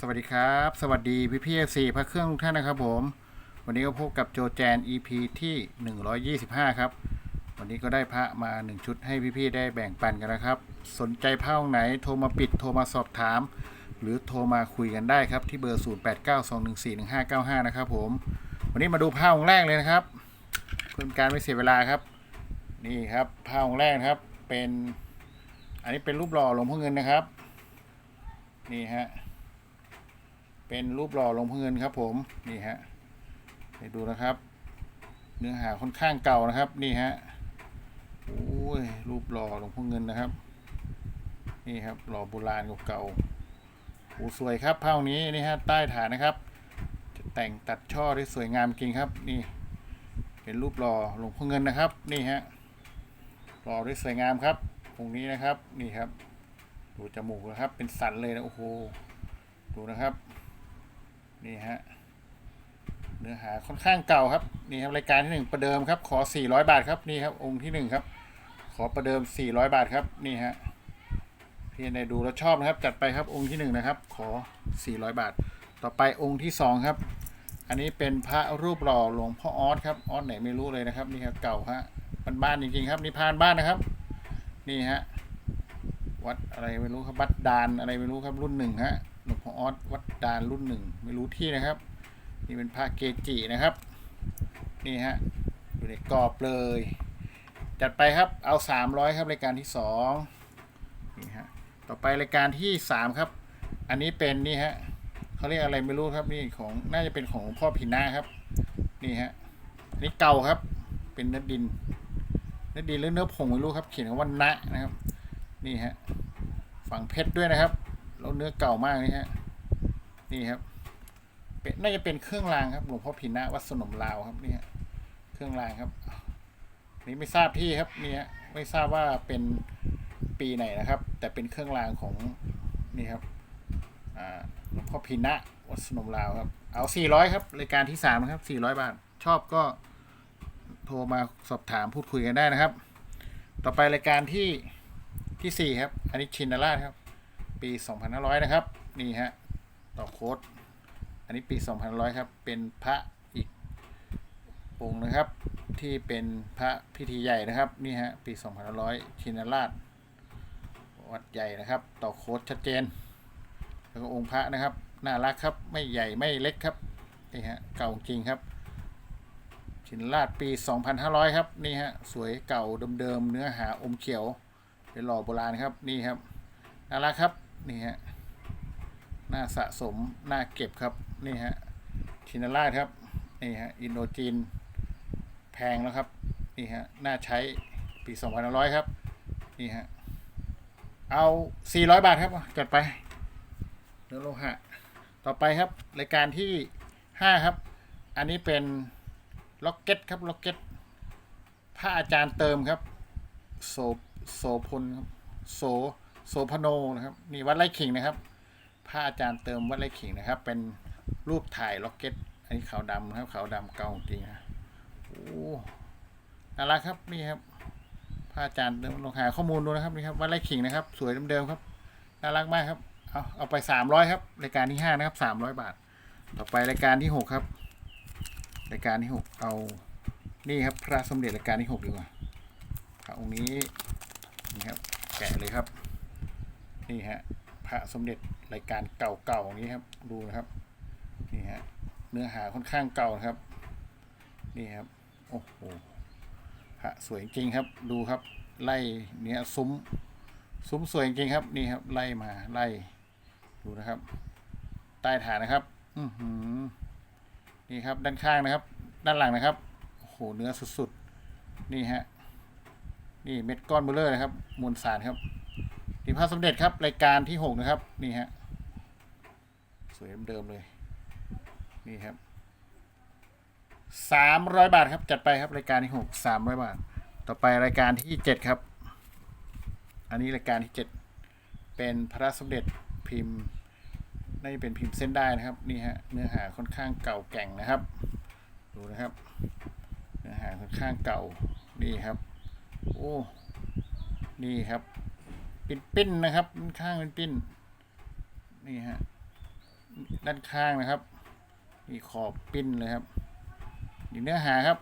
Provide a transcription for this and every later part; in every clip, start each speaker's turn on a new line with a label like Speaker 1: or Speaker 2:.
Speaker 1: สวัสดีครับ สวัสดีพี่พี่เอฟซีพระเครื่องทุกท่านนะครับผม วันนี้ก็พบกับโจแจน EP ที่ 125 ครับ วันนี้ก็ได้พระมา 1 ชุดให้พี่พี่ๆได้แบ่งปันกันนะครับ สนใจผ้าองค์ไหนโทรมาปิดโทรมาสอบถาม หรือโทรมาคุยกันได้ครับ ที่เบอร์ 0892141595 นะครับผม วันนี้มาดูผ้าองค์แรกเลยนะครับเพื่อการไม่เสียเวลาครับ นี่ครับผ้าองค์แรกครับเป็น อันนี้เป็นรูปหล่อหลวงพ่อเงินนะครับ นี่ฮะ เป็นรูปหล่อหลวงพ่อเงินครับ ผมนี่ฮะไปดูนะครับ เนื้อหาค่อนข้างเก่านะครับ นี่ฮะโอ้ยรูปหล่อหลวงพ่อเงินนะครับ นี่ครับหล่อโบราณเก่าๆโอ้สวยครับผ้านี้นี่ฮะใต้ฐานนะครับ จะแต่งตัดช่อได้สวยงามจริงครับ นี่ เป็นรูปหล่อหลวงพ่อเงินนะครับ นี่ฮะหล่อได้สวยงามครับองนี้นะครับนี่ครับ ดูจมูกนะครับ เป็นสันเลยนะโอ้โหดูนะครับ นี่ฮะเนื้อหาค่อนข้างเก่าครับนี่ครับรายการที่หนึ่งประเดิมครับขอ 400 บาทครับนี่ครับองค์ที่หนึ่งครับขอประเดิม 400 บาทครับนี่ฮะพี่ในดูแล้วชอบนะครับจัดไปครับองค์ที่หนึ่งนะครับขอ 400 บาท ต่อไปองค์ที่สองครับ อันนี้เป็นพระรูปหล่อหลวงพ่อออสครับออสไหนไม่รู้เลยนะครับนี่ครับเก่าฮะบ้านๆจริงๆครับนี่พานบ้านนะครับ นี่ฮะวัดอะไรไม่รู้ครับวัดดานอะไรไม่รู้ครับรุ่นหนึ่งฮะ หลวงพ่อออสวัดดานรุ่นหนึ่งไม่รู้ที่นะครับ นี่เป็นพระเกจินะครับ นี่ฮะอยู่ในกรอบเลย จัดไปครับเอาสามร้อยครับรายการที่สองนี่ฮะต่อไปรายการที่สามครับ อันนี้เป็นนี่ฮะเขาเรียกอะไรไม่รู้ครับนี่ของน่าจะเป็นของพ่อพินาครับนี่ฮะอันนี่เก่าครับ เป็นเนื้อดินเนื้อดินหรือเนื้อผงไม่รู้ครับ เขียนคำว่าณนะครับ นี่ฮะฝังเพชรด้วยนะครับ แล้วเนื้อเก่ามากนี่ฮะ นี่ครับเป็นน่าจะเป็นเครื่องรางครับหลวงพ่อพินะวัดสนมลาวครับนี่ฮะเครื่องรางครับ นี่ไม่ทราบที่ครับนี่ฮะไม่ทราบว่าเป็นปีไหนนะครับ แต่เป็นเครื่องรางของนี่ครับหลวงพ่อพินะวัดสนมลาวครับ เอาสี่ร้อยครับรายการที่สามนะครับสี่ร้อยบาท ชอบก็โทรมาสอบถามพูดคุยกันได้นะครับ ต่อไปรายการที่ที่สี่ครับ อันนี้ชินนาราชครับ ปี 2500 นะครับ นี่ฮะ ต่อโค้ด อันนี้ปี 2500 ครับ เป็นพระอีกองค์นะครับ ที่เป็นพระพิธีใหญ่นะครับ นี่ฮะ ปี 2500 ชินาราช วัดใหญ่นะครับ ต่อโค้ดชัดเจน แล้วก็องค์พระนะครับ น่ารักครับ ไม่ใหญ่ไม่เล็กครับ นี่ฮะ เก่าจริงครับ ชินราชปี 2500 ครับ นี่ฮะ สวยเก่าเดิมๆ เนื้อหาอมเขียว เป็นหล่อโบราณครับ นี่ครับน่ารักครับ นี่ฮะหน้าสะสมหน้าเก็บครับนี่ฮะชินาราชครับนี่ฮะอินโดจีนแพงแล้วครับนี่ฮะน่าใช้ปี2500 ครับนี่ฮะเอา 400 บาทครับจัดไปเนื้อโลหะต่อไปครับรายการที่ 5 ครับ อันนี้เป็นล็อกเก็ตครับล็อกเก็ตพระอาจารย์เติมครับโซโสพลครับโส โสพโนนะครับนี่วัดไร่ขิงนะครับพระอาจารย์เติมวัดไร่ขิงนะครับ เป็นรูปถ่ายล็อกเก็ต อันนี้ขาวดำนะครับขาวดำเก่าจริงนะโอ้น่ารักครับนี่ครับพระอาจารย์เติมลองหาข้อมูลดูนะครับนี่ครับวัดไร่ขิงนะครับ สวยเดิมๆครับน่ารักมากครับเอาเอาไปสามร้อยครับรายการที่ห้านะครับสามร้อยบาท ต่อไปรายการที่หกครับ รายการที่หกเอานี่ครับพระสมเด็จรายการที่หกดีกว่าพระองค์นี้นี่ครับแกะเลยครับ นี่ฮะพระสมเด็จรายการเก่าๆอย่างนี้ครับดูนะครับนี่ฮะเนื้อหาค่อนข้างเก่านะครับนี่ครับโอ้โหพระสวยจริงครับดูครับไล่เนี้ยซุ้มซุ้มสวยจริงครับนี่ครับไล่มาไล่ดูนะครับ ใต้ฐานนะครับ อือหือนี่ครับด้านข้างนะครับ ด้านหลังนะครับโอ้โหเนื้อสุดๆนี่ฮะนี่เม็ดก้อนเบลเลอร์นะครับมวลสารครับ นี่พระสมเด็จครับ รายการที่หกนะครับ นี่ฮะ สวยเดิมเลย นี่ครับสามร้อยบาทครับ จัดไปครับรายการที่หกสามร้อยบาท ต่อไปรายการที่เจ็ดครับ อันนี้รายการที่เจ็ดเป็นพระสมเด็จพิมพ์น่าจะเป็นพิมพ์เส้นได้นะครับ นี่ฮะ เนื้อหาค่อนข้างเก่าแก่งนะครับ ดูนะครับ เนื้อหาค่อนข้างเก่า นี่ครับ โอ้ นี่ครับ ปิ้นปิ้นนะครับด้านข้างเป็นปิ้นนี่ฮะด้านข้างนะครับนี่ขอบปิ้นเลยครับนี่เนื้อหาครับ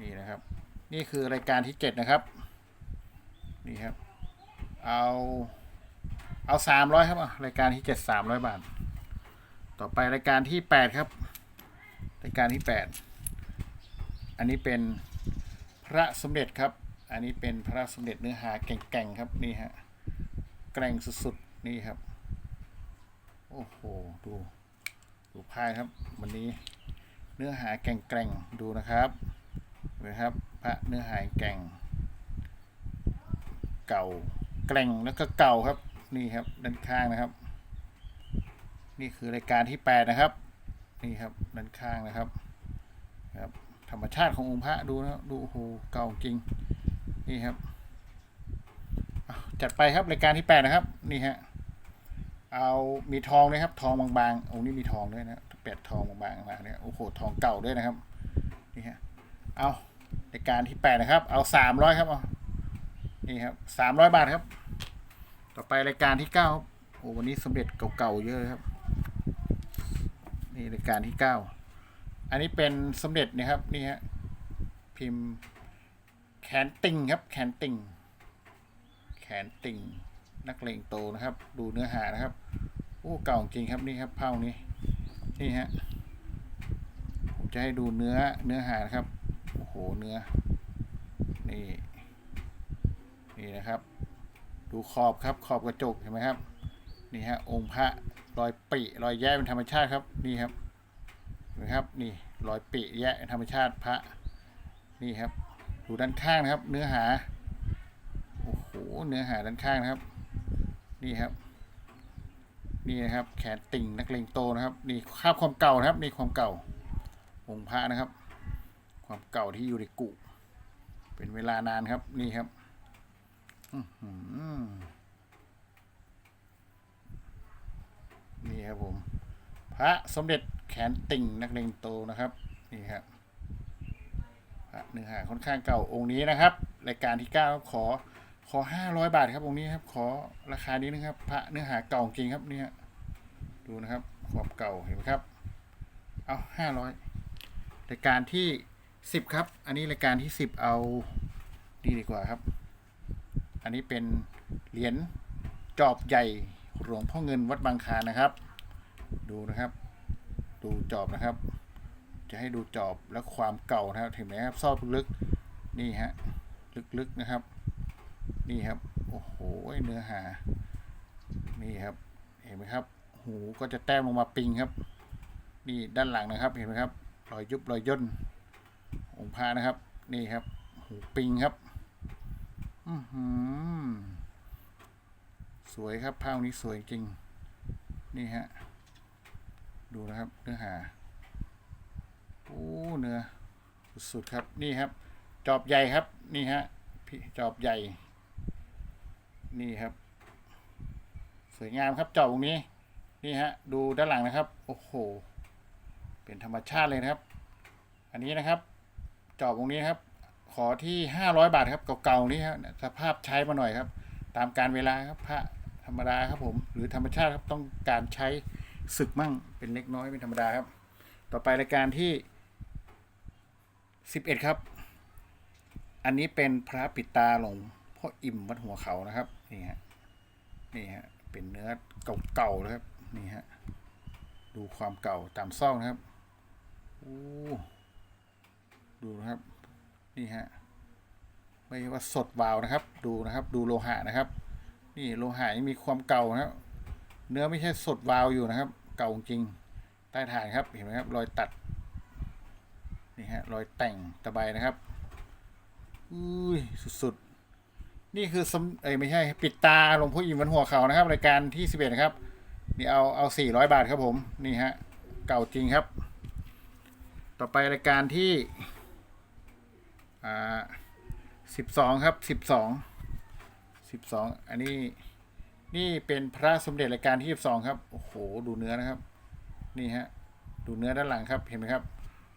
Speaker 1: นี่นะครับ นี่คือรายการที่เจ็ดนะครับ นี่ครับ เอาเอาสามร้อยครับอะรายการที่เจ็ดสามร้อยบาท ต่อไปรายการที่แปดครับ รายการที่แปดอันนี้เป็นพระสมเด็จครับ อันนี้เป็นพระสมเด็จเนื้อหาแก่งๆครับนี่ฮะแกร่งสุดๆนี่ครับ โอ้โหดูดูพายครับ วันนี้เนื้อหาแก่งๆดูนะครับเห็นะครับพระเนื้อหาแก่ง เก่าแกร่งแล้วก็เก่าครับนี่ครับด้านข้างนะครับ นี่คือรายการที่แปดนะครับนี่ครับด้านข้างนะครับครับธรรมชาติขององค์พระดูนะดูโอ้โหเก่าจริง นี่ครับจัดไปครับรายการที่แปดนะครับ นี่ฮะเอามีทองด้วยครับ ทองบางๆโองค์นี้มีทองด้วยนะแปดทองบางๆมาเนี่ยโอ้โหทองเก่าด้วยนะครับนี่ฮะเอารายการที่แปดนะครับ เอาสามร้อยครับเอานี่ครับสามร้อยบาทครับ ต่อไปรายการที่เก้าโอ้วันนี้สมเด็จเก่าๆเยอะครับ นี่รายการที่เก้าอันนี้เป็นสมเด็จนะครับนี่ฮะพิมพ์ แขนติงครับแขนติงแขนติงนักเลงโตนะครับ ดูเนื้อหานะครับโอ้เก่าจริงครับนี่ครับเผานี้นี่ฮะผมจะให้ดูเนื้อเนื้อหานะครับโอ้โหเนื้อ นี่ นี่นะครับ ดูขอบครับขอบกระจกเห็นไหมครับ นี่ฮะองค์พระรอยปิรอยแย่เป็นธรรมชาติครับ นี่ครับนะครับ นี่รอยปิแยะธรรมชาติพระ นี่ครับ ดูด้านข้างนะครับ เนื้อหา โอ้โห เนื้อหาด้านข้างนะครับ นี่ครับ นี่นะครับ แขนติ่งนักเลงโตนะครับ นี่คราบความเก่านะครับ นี่ความเก่า องค์พระนะครับ ความเก่าที่อยู่ในกุ เป็นเวลานานครับ นี่ครับนี่ครับผม พระสมเด็จแขนติ่งนักเลงโตนะครับ นี่ครับ ระเนื้อหาค่อนข้างเก่าองค์นี้นะครับรายการที่เก้าขอขอห้าร้อยบาทครับองค์นี้ครับ ขอราคานี้นะครับ พระเนื้อหาเก่าจริงครับเนี่ยดูนะครับความเก่าเห็นไหมครับเอาห้าร้อยรายการที่สิบครับ อันนี้รายการที่สิบเอาดีดีกว่าครับ อันนี้เป็นเหรียญจอบใหญ่หลวงพ่อเงินวัดบางคานนะครับ ดูนะครับ ดูจอบนะครับ จะให้ดูจอบและความเก่านะครับเห็นไหมครับซอกลึกๆนี่ฮะลึกๆนะครับ นี่ครับโอ้โหเนื้อหา นี่ครับ เห็นไหมครับ หูก็จะแต้มลงมาปิงครับ นี่ด้านหลังนะครับ เห็นไหมครับรอยยุบรอยย่นองค์พระนะครับ นี่ครับ หูปิงครับอือหือสวยครับผ้านี้สวยจริง นี่ฮะ ดูนะครับเนื้อหา โอ้เนื้อสุดครับนี่ครับ จอบใหญ่ครับนี่ฮะพี่จอบใหญ่ นี่ครับ สวยงามครับจอบตรงนี้ นี่ฮะ ดูด้านหลังนะครับ โอ้โห เป็นธรรมชาติเลยนะครับ อันนี้นะครับ จอบตรงนี้ครับ ขอที่ห้าร้อยบาทครับเก่าๆนี้ครับสภาพใช้มาหน่อยครับ ตามการเวลาครับพระธรรมดาครับผม หรือธรรมชาติครับต้องการใช้ศึกมั่งเป็นเล็กน้อยเป็นธรรมดาครับ ต่อไปรายการที่ สิบเอ็ดครับ อันนี้เป็นพระปิดตาหลวงพ่ออิ่มวัดหัวเขานะครับ นี่ฮะ นี่ฮะ เป็นเนื้อเก่าๆนะครับ นี่ฮะ ดูความเก่าตามซอกนะครับโอ้ดูนะครับ นี่ฮะ ไม่ว่าสดวาวนะครับ ดูนะครับ ดูโลหะนะครับ นี่โลหะยังมีความเก่านะครับ เนื้อไม่ใช่สดวาวอยู่นะครับ เก่าจริง ใต้ฐานครับ เห็นไหมครับ รอยตัด นี่ฮะรอยแต่งตะไบนะครับอุ้ยสุดๆ นี่คือสมเอ้ยไม่ใช่ปิดตาหลวงพ่ออิ่มวันหัวเขานะครับ รายการที่สิบเอ็ดนะครับ นี่เอาเอาสี่ร้อยบาทครับผมนี่ฮะเก่าจริงครับ ต่อไปรายการที่อ่าสิบสองครับสิบสองสิบสองอันนี้นี่เป็นพระสมเด็จรายการที่สิบสองครับ โอ้โห ดูเนื้อนะครับ นี่ฮะ ดูเนื้อด้านหลังครับ เห็นไหมครับ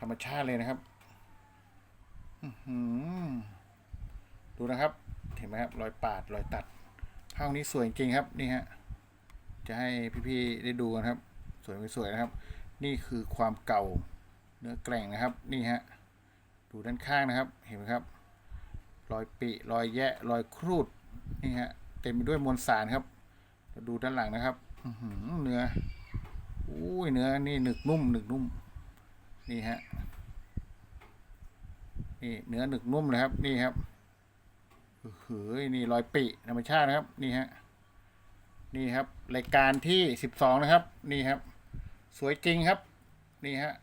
Speaker 1: รรมชาติเลยนะครับดูนะครับ เห็นไหมครับ รอยปาด รอยตัดภาพนี้สวยจริงครับ นี่ฮะ จะให้พี่ๆได้ดูกันครับ สวยไม่สวยนะครับ นี่คือความเก่า เนื้อแกร่งนะครับ นี่ฮะ ดูด้านข้างนะครับ เห็นไหมครับ รอยปิรอยแยะ รอยครูด นี่ฮะ เต็มไปด้วยมวลสารครับแล้วดูด้านหลังนะครับเนื้อ อุ้ย เนื้อ นี่หนึกนุ่มหนึกนุ่ม นี่ฮะนี่เนื้อหนึกนุ่มเลยครับ นี่ครับเฮ้ยนี่รอยปิธรรมชาตินะครับ นี่ฮะนี่ครับรายการที่สิบสองนะครับ นี่ครับ สวยจริงครับ นี่ฮะ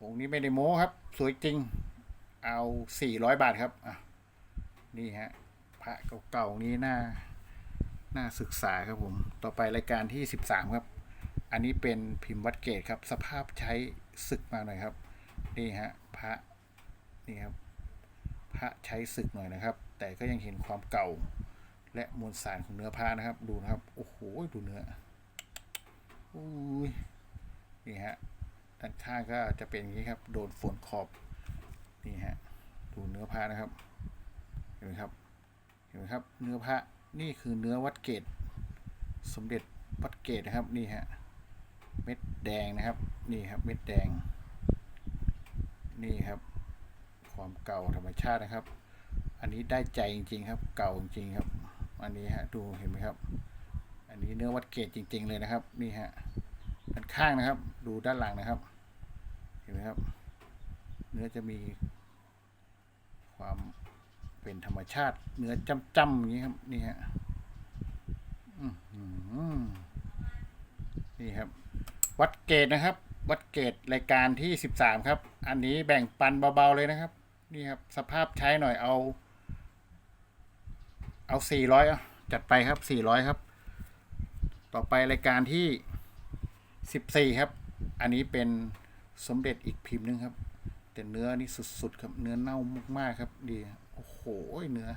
Speaker 1: องค์นี้ไม่ได้โม้ครับ สวยจริง เอาสี่ร้อยบาทครับอะนี่ฮะพระเก่าๆนี้น่าน่าศึกษาครับผม ต่อไปรายการที่สิบสามครับ อันนี้เป็นพิมพ์วัดเกตครับ สภาพใช้ ศึกมาหน่อยครับ นี่ฮะพระนี่ครับพระใช้ศึกหน่อยนะครับ แต่ก็ยังเห็นความเก่า และมวลสารของเนื้อผ้านะครับ ดูนะครับ โอ้โห ดูเนื้ออุ้ยนี่ฮะด้านข้างก็จะเป็นอย่างนี้ครับ โดนฝนขอบ นี่ฮะ ดูเนื้อผ้านะครับ เห็นไหมครับ เห็นไหมครับ เนื้อผ้านี่คือเนื้อวัดเกต สมเด็จวัดเกตนะครับ นี่ฮะ เม็ดแดงนะครับ นี่ครับเม็ดแดง นี่ครับ ความเก่าธรรมชาตินะครับ อันนี้ได้ใจจริง ๆ ครับ เก่าจริงๆครับ อันนี้ฮะดูเห็นไหมครับ อันนี้เนื้อวัดเกตจริง ๆ เลยนะครับ นี่ฮะด้านข้างนะครับ ดูด้านหลังนะครับ เห็นไหมครับ เนื้อจะมี ความเป็นธรรมชาติ เนื้อจ้ำๆอย่างนี้ครับ นี่ฮะนี่ครับ วัดเกตนะครับ วัดเกตรายการที่สิบสามครับ อันนี้แบ่งปันเบาๆเลยนะครับ นี่ครับ สภาพใช้หน่อยเอา เอาสี่ร้อยจัดไปครับสี่ร้อยครับ ต่อไปรายการที่สิบสี่ครับ อันนี้เป็นสมเด็จอีกพิมพ์หนึงครับ แต่เนื้อนี่สุดๆครับ เนื้อเน่ามากๆครับ ดี โอ้โห เนื้อ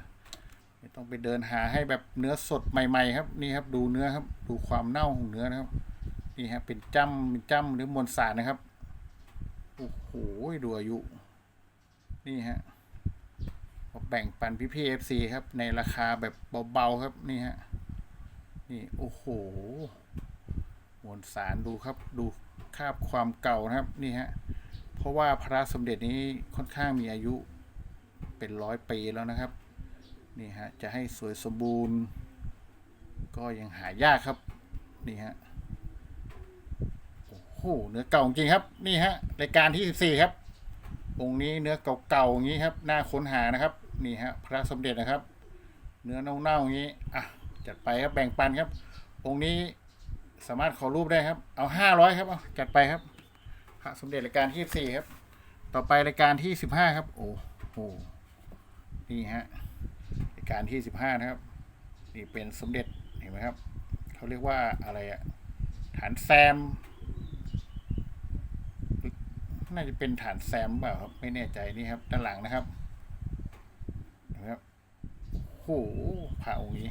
Speaker 1: ไม่ต้องไปเดินหาให้แบบเนื้อสดใหม่ ๆ ครับ นี่ครับ ดูเนื้อครับ ดูความเน่าของเนื้อนะครับ นี่ฮะเป็นจ้ำเป็นจ้ำหรือมวลสารนะครับโอ้โหดูอายุ นี่ฮะแบ่งปันพี่พีเอฟซีครับ ในราคาแบบเบาๆครับนี่ฮะนี่โอ้โหมวลสารดูครับดูคาบความเก่านะครับนี่ฮะเพราะว่าพระสมเด็จนี้ค่อนข้างมีอายุเป็นร้อยปีแล้วนะครับนี่ฮะจะให้สวยสมบูรณ์ ก็ยังหายากครับนี่ฮะ หเนื้อเก่าจริงครับ นี่ฮะรายการที่สิบสี่ครับ องค์นี้เนื้อเก่าๆอย่างนี้ครับน่าค้นหานะครับ นี่ฮะพระสมเด็จนะครับ เนื้อเน่าๆอย่างนี้อะจัดไปครับแบ่งปันครับ องค์นี้สามารถขอรูปได้ครับ เอาห้าร้อยครับเอาจัดไปครับ พระสมเด็จรายการที่สี่ครับ ต่อไปรายการที่สิบห้าครับ โอ้โหนี่ฮะรายการที่สิบห้านะครับ นี่เป็นสมเด็จเห็นไหมครับเขาเรียกว่าอะไรอะฐานแซม น่าจะเป็นฐานแซมเปล่าครับ ไม่แน่ใจนี่ครับด้านหลังนะครับนไหมครับโอ้โหพระองค์นี้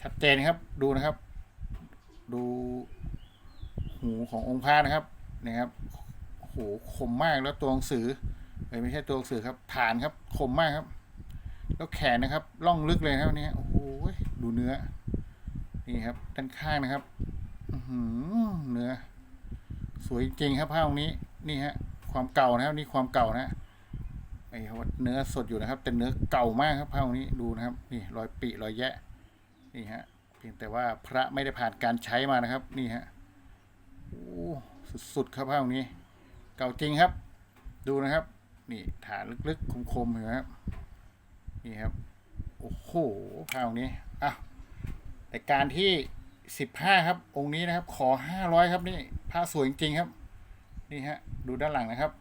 Speaker 1: ชัดเจนครับ ดูนะครับ ดูหูขององค์พระนะครับนะครับโหคมมากแล้วตัวหนังสือไม่ใช่ตัวหนังสือครับ ฐานครับคมมากครับ แล้วแขนนะครับล่องลึกเลยครับนี่โอ้โหดูเนื้อ นี่ครับ ด้านข้างนะครับอื้เนื้อ สวยจริงครับผ้าองค์นี้ นี่ฮะความเก่านะครับนี่ความเก่านะไอ้ว่าเนื้อสดอยู่นะครับ แต่เนื้อเก่ามากครับผ้าองค์นี้ดูนะครับ นี่รอยปิรอยแยะ นี่ฮะเพียงแต่ว่าพระไม่ได้ผ่านการใช้มานะครับ นี่ฮะโอ้สุดๆครับภาพนี้ เก่าจริงครับ ดูนะครับ นี่ฐานลึกๆคมๆเห็นไหมครับนี่ครับโอ้โหภาพนี้อะรายการที่สิบห้าครับ องค์นี้นะครับ ขอห้าร้อยครับนี่ผ้าสวยจริงๆครับ นี่ฮะดูด้านหลังนะครับ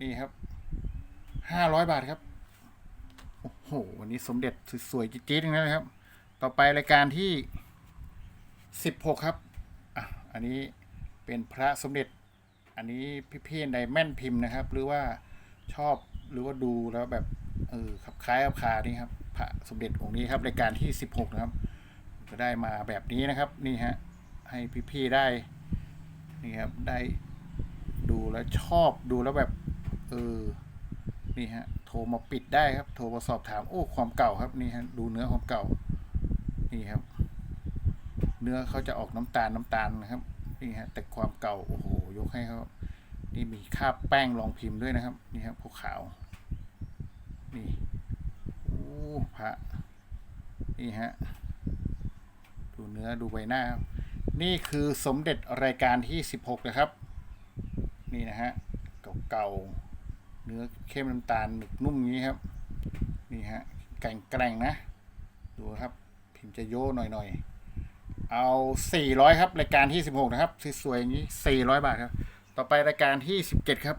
Speaker 1: นี่ครับห้าร้อยบาทครับ โอ้โห วันนี้สมเด็จสวยๆจี๊ดๆทั้งนั้เลยครับ ต่อไปรายการที่สิบหกครับ อะ อันนี้เป็นพระสมเด็จ อันนี้พี่เพียนไดแม่นพิมพ์นะครับ หรือว่าชอบหรือว่าดูแล้วแบบเออขับคล้ายขับคานี่ครับ พระสมเด็จองค์นี้ครับรายการที่สิบหกนะครับ ก็ได้มาแบบนี้นะครับ นี่ฮะ ให้พี่ๆได้ นี่ครับ ได้ แล้วชอบดูแล้วแบบเออนี่ฮะโทรมาปิดได้ครับ โทรมาสอบถามโอ้ความเก่าครับนี่ฮะดูเนื้อความเก่านี่ครับ เนื้อเขาจะออกน้ำตาลน้ำตาลนะครับนี่ฮะแต่ความเก่าโอ้โหยกให้เขานี่มีคาบแป้งรองพิมพ์ด้วยนะครับนี่ครับพวกขาวนี่โอ้พระนี่ฮะดูเนื้อดูใบหน้าครับนี่คือสมเด็จรายการที่ 16 นะครับ นี่นะฮะเก่าๆเนื้อเข้มน้ำตาลหนึบนุ่มอย่างนี้ครับนี่ฮะแกร่งแกร่งๆนะ ดูครับพิมพ์จะโย่หน่อยๆ เอา 400 ครับ รายการที่ 16 นะครับสวยๆอย่างนี้ 400 บาทครับ ต่อไปรายการที่ 17 ครับ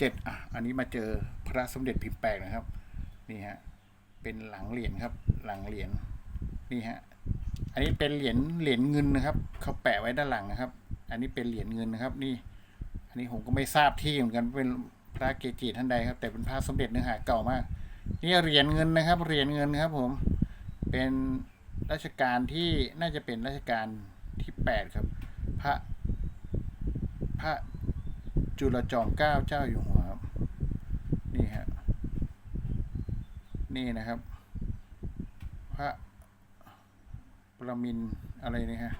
Speaker 1: 17 อะ อันนี้มาเจอพระสมเด็จพิมพ์แปลกนะครับ นี่ฮะเป็นหลังเหรียญครับ หลังเหรียญนี่ฮะอันนี้เป็นเหรียญเหรียญเงินนะครับเขาแปะไว้ด้านหลังนะครับ อันนี้เป็นเหรียญเงินนะครับนี่ อันนี้ผมก็ไม่ทราบที่เหมือนกันเป็นพระเกจิท่านใดครับ แต่เป็นพระสมเด็จเนื้อหาเก่ามาก นี่เหรียญเงินนะครับเหรียญเงินครับ ผมเป็นราชการที่น่าจะเป็นราชการที่แปดครับ พระพระจุลจอมเกล้าเจ้าอยู่หัวครับนี่ฮะนี่นะครับ พระประมินอะไรนี่ฮะ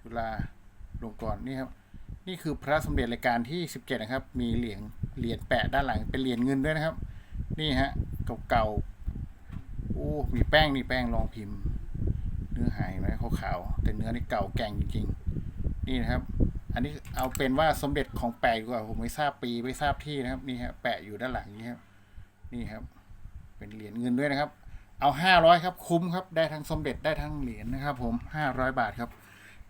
Speaker 1: จุฬาลงกรณ์นี่ครับ นี่คือพระสมเด็จรายการที่สิบเจ็ดนะครับ มีเหรียญเหรียญแปะด้านหลังเป็นเหรียญเงินด้วยนะครับ นี่ฮะเก่าๆโอ้มีแป้งนี่แป้งรองพิมพ์ เนื้อหายไหมขาวๆแต่เนื้อนี่เก่าแก่งจริงๆ นี่นะครับ อันนี้เอาเป็นว่าสมเด็จของแปะดีกว่าผมไม่ทราบปีไม่ทราบที่นะครับนี่ฮะแปะอยู่ด้านหลังนี้ครับนี่ครับ เป็นเหรียญเงินด้วยนะครับ เอาห้าร้อยครับคุ้มครับได้ทั้งสมเด็จได้ทั้งเหรียญนะครับ ผมห้าร้อยบาทครับ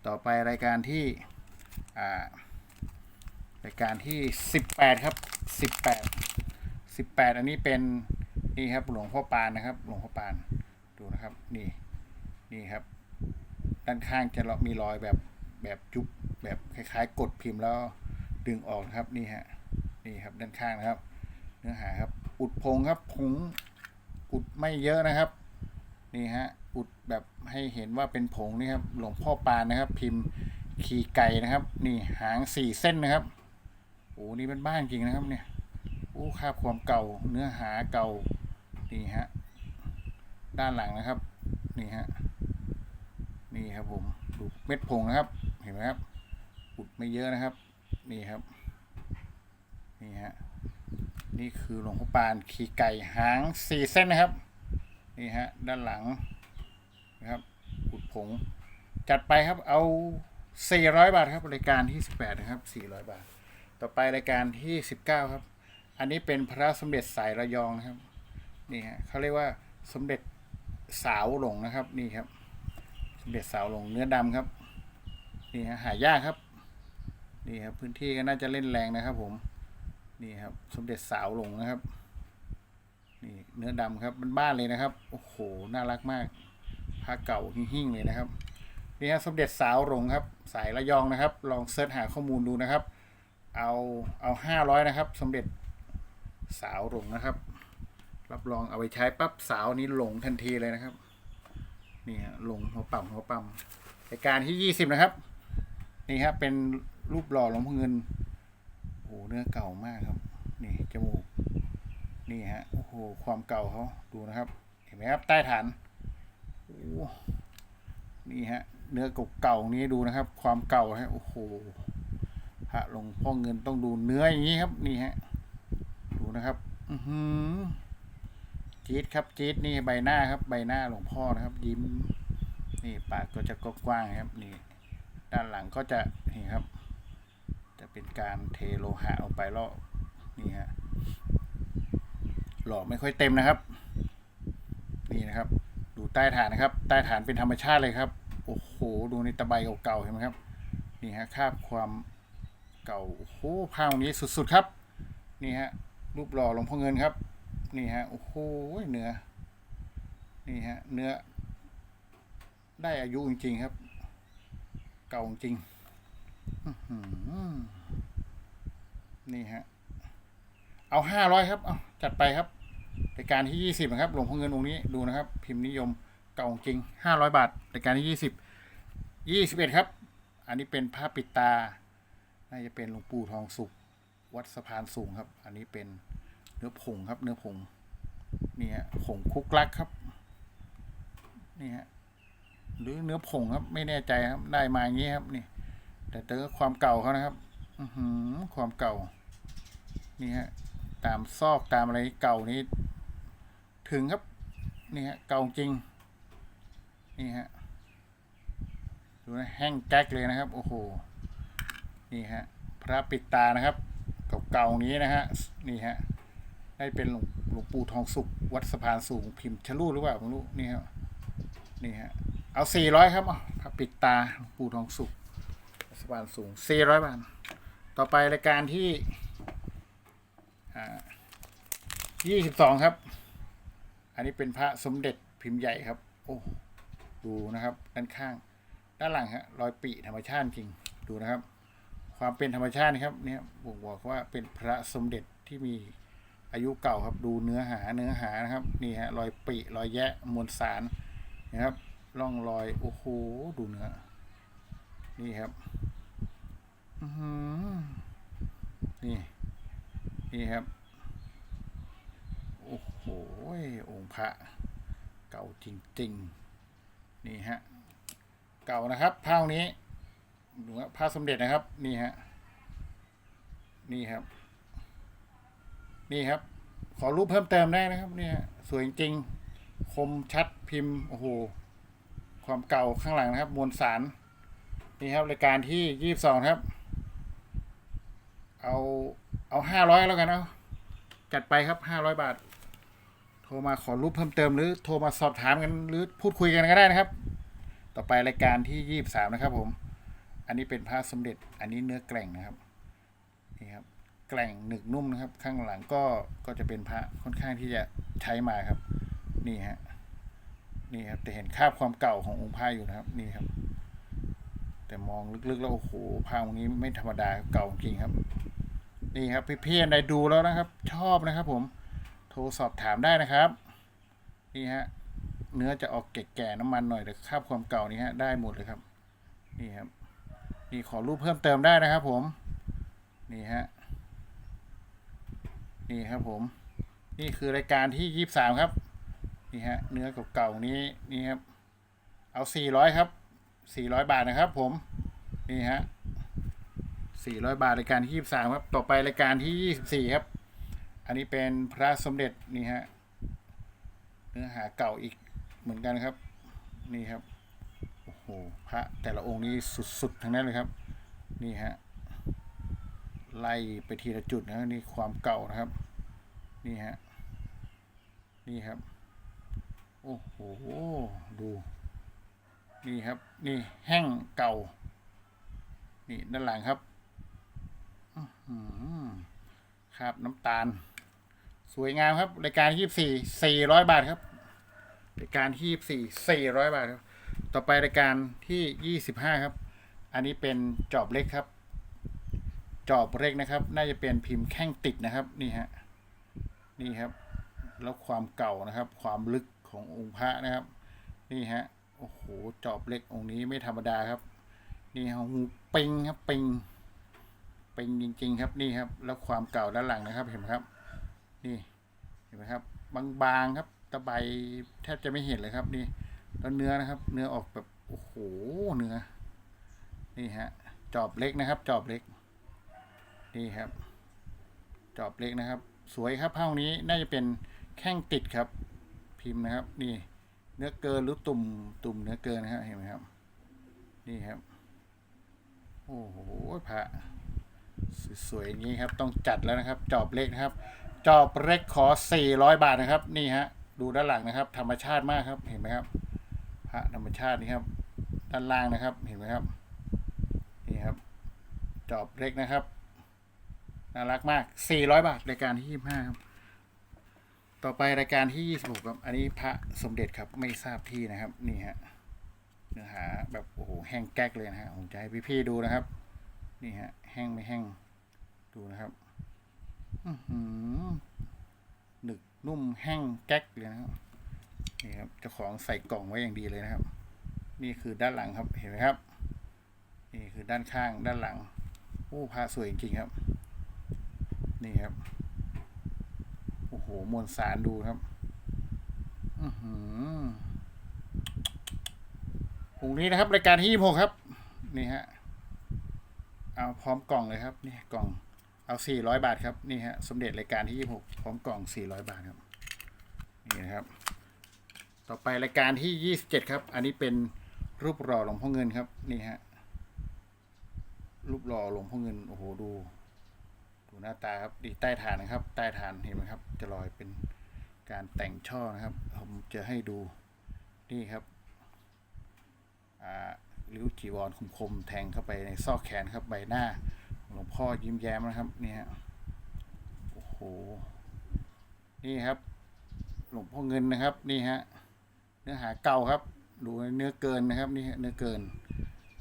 Speaker 1: ต่อไปรายการที่อ่า รายการที่สิบแปดครับสิบแปดสิบแปดอันนี้เป็นนี่ครับหลวงพ่อปานนะครับ หลวงพ่อปานดูนะครับนี่นี่ครับ ด้านข้างจะมีรอยแบบแบบจุบแบบคล้ายๆ กดพิมพ์แล้วดึงออกครับนี่ฮะนี่ครับด้านข้างนะครับ เนื้อหาครับ อุดพงครับผงอุดไม่เยอะนะครับ นี่ฮะอุดแบบให้เห็นว่าเป็นผงนี่ครับหลวงพ่อปานนะครับ พิมพ์ขี่ไก่นะครับ นี่หางสี่เส้นนะครับ อ้นี่เป็นบ้านจริงนะครับเนี่ยโอ้คราความเก่าเนื้อหาเก่านี่ฮะด้านหลังนะครับนี่ฮะนี่ครับผมดูเม็ดผงนะครับเห็นไหมครับอุดไม่เยอะนะครับ นี่ครับนี่ฮะนี่คือหลวงพ่อปานขี่ไก่หางสี่เส้นนะครับนี่ฮะด้านหลังนะครับอุดผงจัดไปครับเอา 400 บาทครับบรายการที่ 18 นะครับ 400 บาท ต่อไปรายการที่ 19 ครับ อันนี้เป็นพระสมเด็จสายระยองนะครับ นี่ฮะเขาเรียกว่าสมเด็จสาวหลงนะครับ นี่ครับ สมเด็จสาวหลงเนื้อดำครับ นี่ฮะหายากครับ นี่ครับพื้นที่ก็น่าจะเล่นแรงนะครับ ผม นี่ครับ สมเด็จสาวหลงนะครับ นี่เนื้อดำครับบ้านๆเลยนะครับ โอ้โห น่ารักมากผ้าเก่าหิ่งๆเลยนะครับ นี่ครับสมเด็จสาวหลงครับ สายระยองนะครับ ลองเสิร์ชหาข้อมูลดูนะครับ เอาเอาห้าร้อยนะครับสมเด็จสาวหลงนะครับ รับรองเอาไปใช้ปั๊บสาวนี้หลงทันทีเลยนะครับนี่ฮะหลงหัวปั๊มหัวปั๊มรายการที่ยี่สิบนะครับ นี่ครับเป็นรูปหล่อหลวงพ่อเงินโอ้โหเนื้อเก่ามากครับ นี่จมูกนี่ฮะโอ้โหความเก่าเขาดูนะครับ เห็นไหมครับใต้ฐานโอ้นี่ฮะเนื้อเก่าๆนี้ดูนะครับ ความเก่าฮะโอ้โห พระหลวงพ่อเงินต้องดูเนื้ออย่างนี้ครับ นี่ฮะ ดูนะครับ อือหือจี๊ดครับจี๊ดนี่ใบหน้าครับ ใบหน้าหลวงพ่อนะครับ ยิ้ม นี่ปากก็จะกว้างครับ นี่ ด้านหลังก็จะนี่ครับ จะเป็นการเทโลหะลงไปแล้วนี่ฮะหล่อไม่ค่อยเต็มนะครับ นี่นะครับ ดูใต้ฐานนะครับ ใต้ฐานเป็นธรรมชาติเลยครับ โอ้โห ดูในตะไบเก่าๆเห็นไหมครับ นี่ฮะคาบความ เก่าโอ้โหผ้าตรงนี้สุดๆครับ นี่ฮะรูปหล่อหลวงพ่อเงินครับ นี่ฮะโอ้โหเนื้อนี่ฮะเนื้อ ได้อายุจริงๆครับ เก่าจริงนี่ฮะเอาห้าร้อยครับเอาจัดไปครับรายการที่ยี่สิบนะครับหลวงพ่อเงินองค์นี้ดูนะครับ พิมพ์นิยมเก่าจริงห้าร้อยบาทรายการที่ยี่สิบยี่สิบเอ็ดครับ อันนี้เป็นผ้าปิดตา น่าจะเป็นหลวงปู่ทองสุข วัดสะพานสูงครับ อันนี้เป็นเนื้อผงครับ เนื้อผงนี่ฮะผงคุกลักครับนี่ฮะหรือเนื้อผงครับ ไม่แน่ใจครับ ได้มาอย่างนี้ครับนี่ แต่เจอความเก่าเขานะครับ อือหือความเก่า นี่ฮะ ตามซอกตามอะไรเก่านี้ ถึงครับ นี่ฮะ เก่าจริง นี่ฮะ ดูนะแห้งแก๊กเลยนะครับ โอ้โห นี่ฮะพระปิดตานะครับเก่าๆนี้นะฮะนี่ฮะได้เป็นหลวงหลวงปู่ทองสุขวัดสะพานสูงพิมพ์ชะลูหรือเปล่าไม่รู้นี่ครับนี่ฮะเอาสี่ร้อยครับเอพระปิดตาหลวงปู่ทองสุขวัดสะพานสูงสี่ร้อยบาทต่อไปรายการที่อ่ายี่สิบสองครับ อันนี้เป็นพระสมเด็จพิมพ์ใหญ่ครับ โอ้ดูนะครับ ด้านข้าง ด้านหลังฮะรอยปีธรรมชาติจริงดูนะครับ ความเป็นธรรมชาตินะครับเนี่ยบอกบอกว่าเป็นพระสมเด็จที่มีอายุเก่าครับดูเนื้อหาเนื้อหานะครับนี่ฮะรอยปีรอยแยะมวลสารนะครับร่องรอยโอ้โหดูเนื้อนี่ครับอือหือนี่นี่ครับโอ้โหองค์พระเก่าจริงๆนี่ฮะเก่านะครับผ้านี้ ดูว่าผ้าสมเด็จนะครับ นี่ฮะ นี่ครับ นี่ครับ ขอรูปเพิ่มเติมได้นะครับ เนี่ย สวยจริง คมชัดพิมพ์ โอ้โห ความเก่าข้างหลังนะครับ มวลสาร นี่ครับรายการที่ยี่สิบสองครับ เอา เอาห้าร้อยแล้วกันเนาะจัดไปครับห้าร้อยบาท โทรมาขอรูปเพิ่มเติมหรือโทรมาสอบถามกันหรือพูดคุยกันก็ได้นะครับ ต่อไปรายการที่ยี่สามนะครับผม อันนี้เป็นผ้าสมเด็จ อันนี้เนื้อแกร่งนะครับ นี่ครับ แกร่งหนึกนุ่มนะครับ ข้างหลังก็ ก็จะเป็นพระค่อนข้างที่จะใช้มาครับ นี่ฮะ นี่ครับ แต่เห็นคาบความเก่าขององค์ผ้าอยู่นะครับ นี่ครับ แต่มองลึกๆแล้วโอ้โห ผ้าองค์นี้ไม่ธรรมดาเก่าจริงครับ นี่ครับพี่ๆใดดูแล้วนะครับ ชอบนะครับ ผม โทรสอบถามได้นะครับ นี่ฮะ เนื้อจะออกแก่ๆน้ำมันหน่อยแต่คาบความเก่านี่ฮะ ได้หมดเลยครับ นี่ครับ นี่ขอรูปเพิ่มเติมได้นะครับผม นี่ฮะ นี่ครับผม นี่คือรายการที่ยี่สามครับ นี่ฮะ เนื้อเก่าๆนี้ นี่ครับ เอาสี่ร้อยครับ สี่ร้อยบาทนะครับผม นี่ฮะสี่ร้อยบาทรายการที่ยี่สามครับ ต่อไปรายการที่ยี่สิบสี่ครับ อันนี้เป็นพระสมเด็จนี่ฮะ เนื้อหาเก่าอีกเหมือนกันครับ นี่ครับ หพระแต่ละองค์นี้สุดๆทั้งนั้นเลยครับ นี่ฮะไล่ไปทีละจุดนะนี่ความเก่านะครับ นี่ฮะนี่ครับ โอ้โหดูนี่ครับ นี่แห้งเก่า นี่ด้านหลังครับครับน้ำตาล สวยงามครับรายการยี่สี่สี่ร้อยบาทครับรายการที่ยี่สี่สี่ร้อยบาทครับ ต่อไปรายการที่ยี่สิบห้าครับ อันนี้เป็นจอบเล็กครับ จอบเล็กนะครับ น่าจะเป็นพิมพ์แข้งติดนะครับ นี่ฮะ นี่ครับ แล้วความเก่านะครับ ความลึกขององค์พระนะครับ นี่ฮะ โอ้โห จอบเล็กองค์นี้ไม่ธรรมดาครับ นี่ฮะหูปิงครับปิงปิงจริง ๆ ครับ นี่ครับ แล้วความเก่าด้านหลังนะครับ เห็นไหมครับ นี่ เห็นไหมครับ บางๆครับ ตะไบแทบจะไม่เห็นเลยครับ นี่ แล้วเนื้อนะครับ เนื้อออกแบบโอ้โหเนื้อ นี่ฮะ จอบเล็กนะครับ จอบเล็ก นี่ครับ จอบเล็กนะครับ สวยครับผ้านี้น่าจะเป็นแข้งติดครับ พิมพ์นะครับ นี่ เนื้อเกินหรือตุ่มตุ่มเนื้อเกินนะครับเห็นไหมครับ นี่ครับ โอ้โหพระสวยๆอย่างนี้ครับ ต้องจัดแล้วนะครับ จอบเล็กนะครับ จอบเล็กขอ 400 บาทนะครับ นี่ฮะ ดูด้านหลังนะครับ ธรรมชาติมากครับ เห็นไหมครับ พระธรรมชาตินี่ครับ ด้านล่างนะครับ เห็นไหมครับ นี่ครับ จอบเล็กนะครับ น่ารักมาก 400 บาท รายการที่ 25 ครับ ต่อไปรายการที่ 26 ครับ อันนี้พระสมเด็จครับ ไม่ทราบที่นะครับ นี่ฮะ เนื้อหาแบบโอ้โหแห้งแก๊กเลยนะฮะ ผมจะให้พี่ๆดูนะครับ นี่ฮะ แห้งไม่แห้ง ดูนะครับอื้อหือหนึกนุ่มแห้งแก๊กเลยนะครับ นี่ครับเจ้าของใส่กล่องไว้อย่างดีเลยนะครับ นี่คือด้านหลังครับเห็นไหมครับ นี่คือด้านข้างด้านหลังโอ้พระสวยจริงครับ นี่ครับโอ้โหมวลสารดูครับอือหือองค์นี้นะครับรายการที่ยี่หกครับ นี่ฮะเอาพร้อมกล่องเลยครับ นี่กล่องเอาสี่ร้อยบาทครับนี่ฮะสมเด็จรายการที่ยี่หกพร้อมกล่องสี่ร้อยบาทครับนี่นะครับ ต่อไปรายการที่ยี่สิบเจ็ดครับ อันนี้เป็นรูปหล่อหลวงพ่อเงินครับ นี่ฮะ รูปหล่อหลวงพ่อเงิน โอ้โห ดู ดูหน้าตาครับ ดีใต้ฐานนะครับ ใต้ฐานเห็นไหมครับ จะลอยเป็นการแต่งช่อนะครับ ผมจะให้ดู นี่ครับ อ่าริ้วจีวรคมๆ แทงเข้าไปในซอกแขนครับ ใบหน้า หลวงพ่อยิ้มแย้มนะครับ นี่ฮะ โอ้โห นี่ครับ หลวงพ่อเงินนะครับ นี่ฮะ นื้อหาเก่าครับ ดูเนื้อเกินนะครับนี่เนื้อเกิน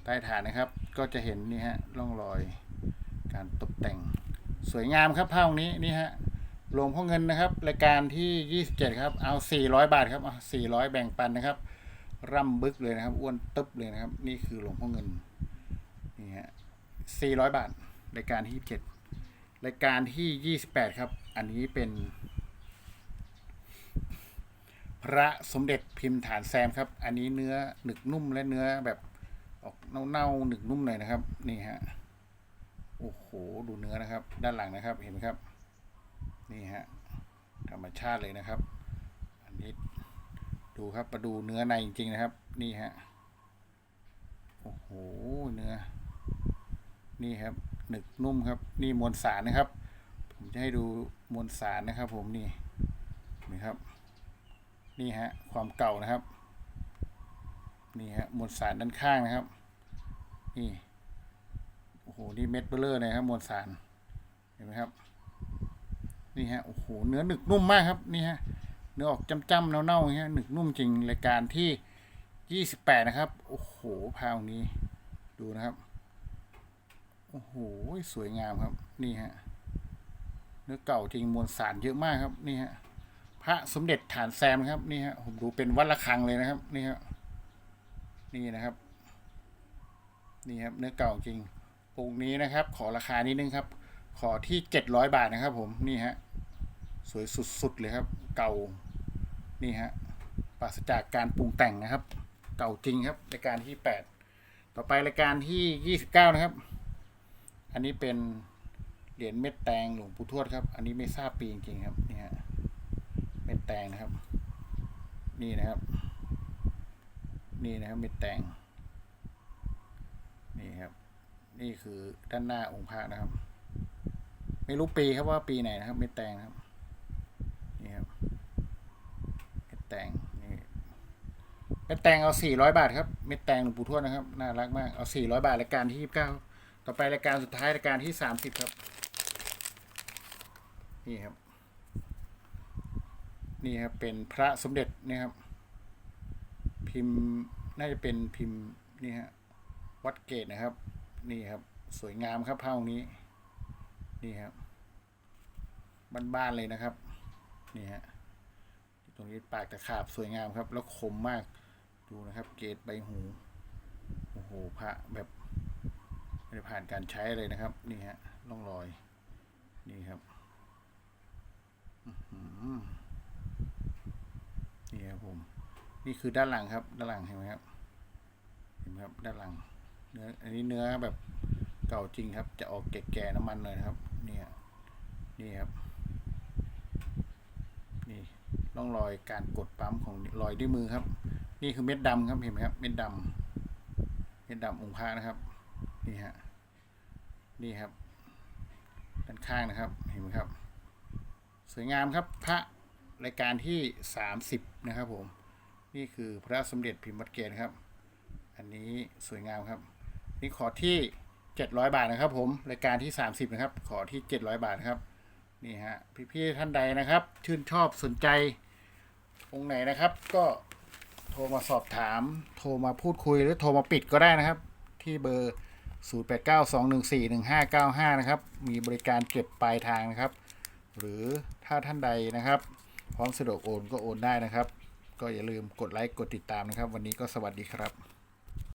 Speaker 1: ใต้ฐานนะครับ ก็จะเห็นนี่ฮะร่องรอย การตกแต่งสวยงามครับผ้าองค์นี้นี่ฮะหลวงพ่อเงินนะครับ รายการที่ 27 ครับ เอา 400 บาทครับเอา400 แบ่งปันนะครับ ร่ำบึกเลยนะครับ อ้วนตึ๊บเลยนะครับ นี่คือหลวงพ่อเงินนี่ฮะ400 บาท รายการที่ 27 รายการที่ 28 ครับ อันนี้เป็น พระสมเด็จพิมพ์ฐานแซมครับ อันนี้เนื้อหนึกนุ่มและเนื้อแบบออกเน่าๆหนึกนุ่มหน่อยนะครับ นี่ฮะโอ้โหดูเนื้อนะครับ ด้านหลังนะครับเห็นไหมครับ นี่ฮะธรรมชาติเลยนะครับ อันนี้ดูครับมาดูเนื้อในจริงๆนะครับ นี่ฮะโอ้โหเนื้อ นี่ครับหนึกนุ่มครับ นี่มวลสารนะครับ ผมจะให้ดูมวลสารนะครับ ผมนี่นไหมครับ นี่ฮะความเก่านะครับ นี่ฮะมวลสารด้านข้างนะครับ นี่โอ้โหนี่เม็ดเบลเลอร์เลยครับมวลสารเห็นไหมครับ นี่ฮะโอ้โหเนื้อหนึกนุ่มมากครับนี่ฮะเนื้อออกจ้ำๆเน่าๆอย่างเงี้ยหนึกนุ่มจริงรายการที่ยี่สิบแปดนะครับโอ้โหพาวนี้ดูนะครับโอ้โหสวยงามครับ นี่ฮะเนื้อเก่าจริงมวลสารเยอะมากครับ นี่ฮะ ระสมเด็จฐานแซมครับนี่ฮะผมดูเป็นวัดระฆังเลยนะครับนี่ฮะนี่นะครับ นี่ครับเนื้อเก่าจริงองค์นี้นะครับ ขอราคานิดนึงครับ ขอที่เจ็ดร้อยบาทนะครับ ผมนี่ฮะสวยสุดๆเลยครับ เก่านี่ฮะปราศจากการปรุงแต่งนะครับ เก่าจริงครับรายการที่แปดต่อไปรายการที่ยี่สิบเก้านะครับ อันนี้เป็นเหรียญเม็ดแตงหลวงปู่ทวดครับ อันนี้ไม่ทราบปีจริงๆครับนี่ฮะ เม็ดแตงนะครับ นี่นะครับ นี่นะครับเม็ดแตงนี่ครับ นี่คือด้านหน้าองค์พระนะครับ ไม่รู้ปีครับว่าปีไหนนะครับ เม็ดแตงนะครับ นี่ครับเม็ดแตงนี่เม็ดแตงเอาสี่ร้อยบาทครับเม็ดแตงหลวงปู่ทวดนะครับน่ารักมากเอาสี่ร้อยบาทรายการที่ยี่สิบเก้าต่อไปรายการสุดท้ายรายการที่สามสิบครับ นี่ครับ นี่ครับเป็นพระสมเด็จนี่ครับ พิมพ์น่าจะเป็นพิมพ์นี่ฮะวัดเกตนะครับ นี่ครับ สวยงามครับผ้าองค์นี้ นี่ครับบ้านๆเลยนะครับ นี่ฮะตรงนี้ปากตะขาบสวยงามครับ แล้วคมมากดูนะครับ เกตใบหูโอ้โหพระแบบไม่ได้ผ่านการใช้เลยนะครับ นี่ฮะร่องรอย นี่ครับ อือ นี่ครับผม นี่คือด้านหลังครับ ด้านหลังเห็นไหมครับ เห็นไหมครับ ด้านหลัง เนื้อ อันนี้เนื้อแบบเก่าจริงครับ จะออกแก่ๆน้ำมันเลยนะครับ เนี่ย นี่ครับ นี่ร่องรอยการกดปั๊มของรอยด้วยมือครับ นี่คือเม็ดดำครับเห็นไหมครับ เม็ดดำเม็ดดำองค์พระนะครับ นี่ฮะ นี่ครับด้านข้างนะครับ เห็นไหมครับ สวยงามครับพระ รายการที่สามสิบนะครับผม นี่คือพระสมเด็จพิมพ์วัดเกตครับ อันนี้สวยงามครับ นี่ขอที่เจ็ดร้อยบาทนะครับ ผมรายการที่สามสิบนะครับ ขอที่เจ็ดร้อยบาทครับนี่ฮะพี่ๆท่านใดนะครับ ชื่นชอบสนใจองค์ไหนนะครับ ก็โทรมาสอบถาม โทรมาพูดคุยหรือโทรมาปิดก็ได้นะครับ ที่เบอร์ 0892141595 นะครับ มีบริการเก็บปลายทางนะครับ หรือถ้าท่านใดนะครับ พร้อมสะดวกโอนก็โอนได้นะครับ ก็อย่าลืมกดไลค์กดติดตามนะครับ วันนี้ก็สวัสดีครับ